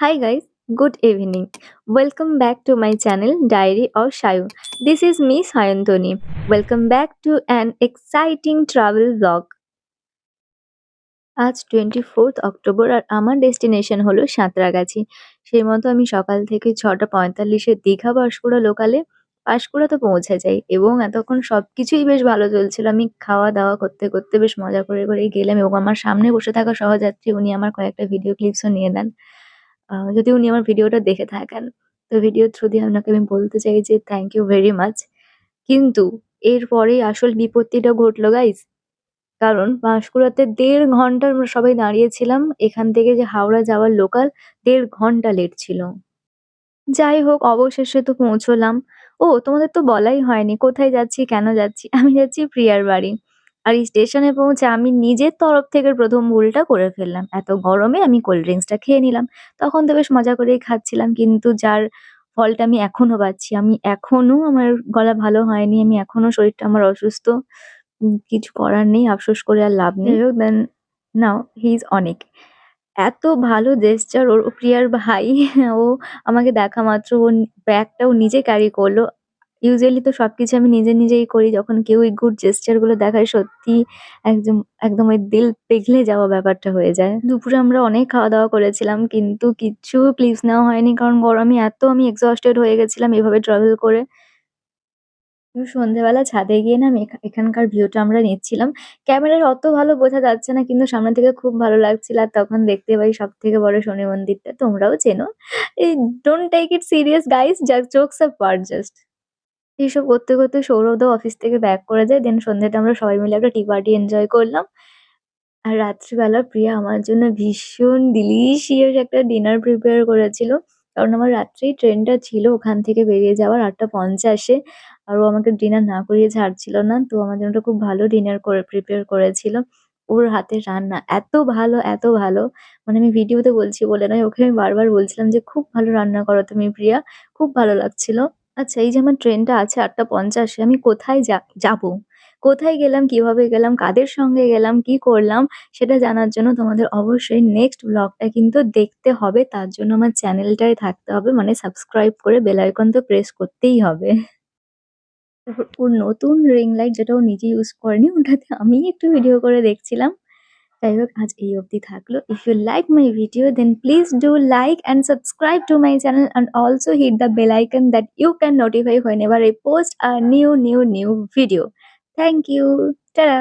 Hi guys, good evening. Welcome back to my channel Diary of Shayu. This is me Sayantoni. Welcome back to an exciting travel vlog. আজ twenty fourth October আর আমার destination হলো সাঁতরাগাছি সেই মতো আমি সকাল থেকে ছটা পঁয়তাল্লিশে দীঘা পাঁশকুড়া লোকালে পাঁশকুড়াতে পৌঁছে যাই এবং এতক্ষণ সবকিছুই বেশ ভালো চলছিল আমি খাওয়া দাওয়া করতে করতে বেশ মজা করে করেই গেলাম এবং আমার সামনে বসে থাকা সহযাত্রী উনি আমার কয়েকটা ভিডিও ক্লিপসও নিয়ে আহ, যদি উনি আমার ভিডিওটা দেখে থাকেন, তো ভিডিও থ্রু দিয়ে আপনাকে আমি বলতে চাই যে থ্যাংক ইউ ভেরি মাচ কিন্তু এরপরেই আসল বিপত্তিটা ঘটলো গাইস কারণ পাঁশকুড়াতে দেড় ঘণ্টা আমরা সবাই দাঁড়িয়েছিলাম, এখান থেকে যে হাওড়া যাওয়ার লোকাল দেড় ঘণ্টা লেট ছিল। যাই হোক, অবশেষে তো পৌঁছলাম। ও, তোমাদের তো বলাই হয়নি, কোথায় যাচ্ছি, কেন যাচ্ছি? আমি যাচ্ছি প্রিয়ার বাড়ি। আর এই স্টেশনে পৌঁছে আমি নিজের তরফ থেকে প্রথম ভুলটা করে ফেললাম। এত গরমে আমি কোল্ড ড্রিঙ্কসটা খেয়ে নিলাম। তখন তো বেশ মজা করেই খাচ্ছিলাম কিন্তু যার ফলটা আমি এখনও পাচ্ছি আমি এখনও আমার গলা ভালো হয়নি আমি এখনও শরীরটা আমার অসুস্থ কিছু করার নেই আফসোস করে আর লাভ নেই। দেন নাও হি ইজ অনেক। এত ভালো জেস্চার ওর ও প্রিয়ার ভাই ও আমাকে দেখা মাত্র ওর ব্যাগটা ও নিজে ক্যারি করল। ইউজুয়ালি তো সবকিছু আমি নিজে নিজেই করি, যখন কেউ এই গুড জেস্টারগুলো দেখায়, সত্যি একদম একদম ওই দিল পেঘলে যাওয়া ব্যাপারটা হয়ে যায়। দুপুরে আমরা অনেক খাওয়া দাওয়া করেছিলাম, কিন্তু কিচ্ছু ক্লিপস নেওয়া হয়নি, কারণ গরমে এত আমি এক্সস্টেড হয়ে গেছিলাম এভাবে ট্রাভেল করে। তো সন্ধ্যেবেলা ছাদে গিয়ে না আমি এখা- এখানকার ভিউটা আমরা নিচ্ছিলাম। ক্যামেরার অত ভালো বোঝা যাচ্ছে না, কিন্তু সামনে থেকে খুব ভালো লাগছিল, আর তখন দেখতে পাই সব থেকে বড় শনি মন্দিরটা, তোমরাও চেনো। এই don't take it serious guys just jokes apart just এইসব করতে করতে সৌরভদা অফিস থেকে ব্যাক করে যায়। দেন সন্ধ্যাটা আমরা সবাই মিলে একটা টি পার্টি এনজয় করলাম। আর রাত্রিবেলা প্রিয়া আমার জন্য ভীষণ ডিলিশিয়াস একটা ডিনার প্রিপেয়ার করেছিল। কারণ আমার রাত্রেই ট্রেনটা ছিল ওখান থেকে বেরিয়ে যাওয়ার আটটা পঞ্চাশে। আর ও আমাকে ডিনার না করিয়ে ছাড়ছিল না। তো আমার জন্য খুব ভালো ডিনার করে প্রিপেয়ার করেছিল। ওর হাতের রান্না এত ভালো এত ভালো। মানে আমি ভিডিওতে বলছি বলে নয়, ওকে আমি বারবার বলছিলাম যে, খুব ভালো রান্না করো তুমি প্রিয়া। খুব ভালো লাগছিল। আচ্ছা এই যে আমার ট্রেনটা আছে আটটা পঞ্চাশে, আমি কোথায় যা, যাব? কোথায় গেলাম, কীভাবে গেলাম, কাদের সঙ্গে গেলাম, কি করলাম, সেটা জানার জন্য তোমাদের অবশ্যই নেক্সট ব্লগটা কিন্তু দেখতে হবে। তার জন্য আমার চ্যানেলটায় থাকতে হবে মানে সাবস্ক্রাইব করে বেল আইকন তো প্রেস করতেই হবে। ওর নতুন রিং লাইট যেটা ও নিজে ইউজ করেনি, ওটাতে আমি একটু ভিডিও করে দেখছিলাম। যাই হোক আজ এই অবধি থাকল। If you like my video then please do like and subscribe to my channel and also hit the bell icon that you can notify whenever I post a new new new video thank you tata